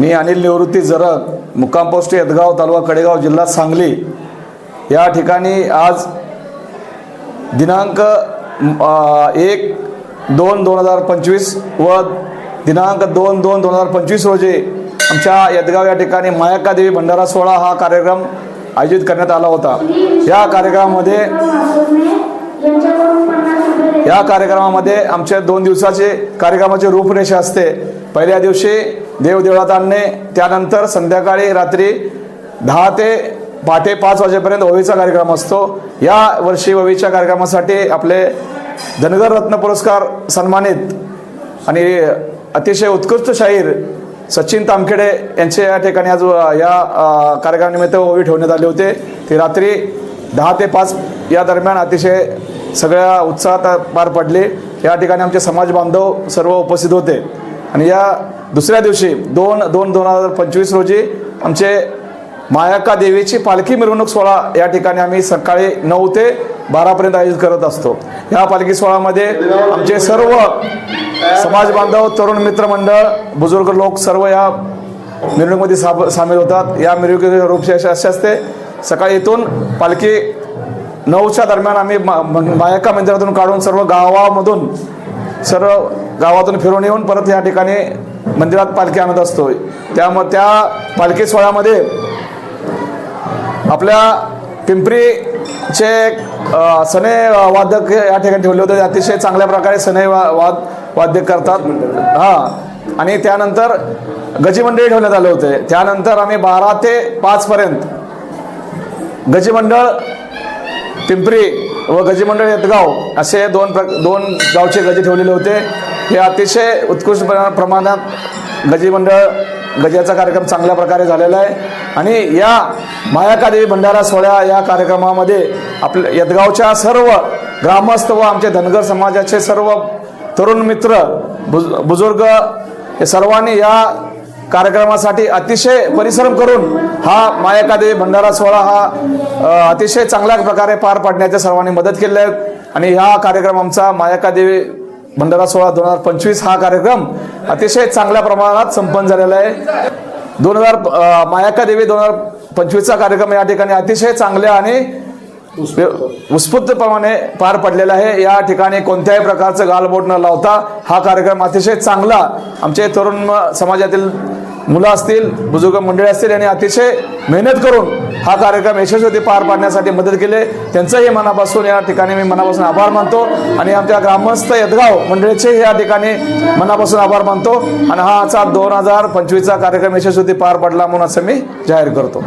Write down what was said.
मी अनिल निवृत्ती जरग मुक्काम पोस्ट यदगाव तालुका कडेगाव जिल्हा सांगली. या ठिकाणी आज दिनांक एक दोन दोन हजार पंचवीस व दिनांक दोन दोन दोन हजार पंचवीस रोजी आमच्या यदगाव या ठिकाणी मायाक्का देवी भंडारा सोहळा हा कार्यक्रम आयोजित करण्यात आला होता. या कार्यक्रमामध्ये या कार्यक्रमामध्ये आमच्या दोन दिवसाचे कार्यक्रमाची रूपरेषा असते. पहिल्या दिवशी देवदेवळात आणणे त्यानंतर संध्याकाळी रात्री दहा ते पहाटे पाच वाजेपर्यंत ओवीचा कार्यक्रम असतो. या वर्षी ओवीच्या कार्यक्रमासाठी आपले धनगर रत्न पुरस्कार सन्मानित आणि अतिशय उत्कृष्ट शाहीर सचिन तामखेडे यांचे या ठिकाणी आज या कार्यक्रमानिमित्त ओवी ठेवण्यात आले होते. ते रात्री दहा ते पाच या दरम्यान अतिशय सगळ्या उत्साहात पार पडले. या ठिकाणी आमचे समाज बांधव सर्व उपस्थित होते. आणि या दुसऱ्या दिवशी दोन दोन दोन हजार पंचवीस रोजी आमचे मायाका देवीची पालखी मिरवणूक सोहळा या ठिकाणी आम्ही सकाळी नऊ ते बारापर्यंत आयोजित करत असतो. या पालखी सोहळ्यामध्ये आमचे सर्व समाज बांधव तरुण मित्रमंडळ बुजुर्ग लोक सर्व या मिरवणुकीमध्ये साब सामील होतात. या मिरवणुकीचे रूप असे असते. सकाळी इथून पालखी नऊच्या दरम्यान आम्ही मा- म- मंदिरातून काढून सर्व गावामधून सर्व गावातून फिरून येऊन परत या ठिकाणी मंदिरात पालखी आणत असतो त्यामुळे त्या पालखी सोहळ्यामध्ये आपल्या पिंपरीचे सने वादक या ठिकाणी ठेवले होते. अतिशय चांगल्या प्रकारे सने वा वाद वाद्य करतात. हां. आणि त्यानंतर गजीमंडळी ठेवण्यात आले होते. त्यानंतर आम्ही बारा ते पाचपर्यंत गजी पिंपरी व गजी यतगाव येतगाव असे दोन प्र दोन गावचे गजे ठेवलेले होते. हे अतिशय उत्कृष्ट प्रमाणात गजीमंडळ गजेचा गजाचा कार्यक्रम चांगल्या प्रकारे झालेला आहे. आणि या मायाकादेवी भंडारा सोहळ्या या कार्यक्रमामध्ये आपल्या यदगावच्या सर्व ग्रामस्थ व आमचे धनगर समाजाचे सर्व तरुण मित्र बुज बुजुर्ग हे सर्वांनी या कार्यक्रमासाठी अतिशय परिश्रम करून हा मायकादेवी भंडारा सोहळा हा अतिशय चांगल्या प्रकारे पार पाडण्याच्या सर्वांनी मदत केली आहे. आणि ह्या कार्यक्रम आमचा मायाकादेवी भंडारा सोहळा दोन हजार पंचवीस हा कार्यक्रम अतिशय चांगल्या प्रमाणात संपन्न झालेला आहे. दोन हजार मायाका देवी दोन हजार पंचवीसचा कार्यक्रम या ठिकाणी अतिशय चांगल्या आणि उत्स्फूर्तपणे पार पडलेला आहे. या ठिकाणी कोणत्याही प्रकारचं गालबोट न लावता हा कार्यक्रम अतिशय चांगला आमचे तरुण समाजातील मुलं असतील बुजुर्ग मंडळी असतील यांनी अतिशय मेहनत करून हा कार्यक्रम यशस्वी पार पाडण्यासाठी मदत केली त्यांचंही मनापासून या ठिकाणी मी मनापासून आभार मानतो आणि आमच्या ग्रामस्थ यदगाव मंडळीचे या ठिकाणी मनापासून आभार मानतो. आणि हा आजचा दोन हजार पंचवीसचा कार्यक्रम यशस्वी पार पडला म्हणून असं मी जाहीर करतो.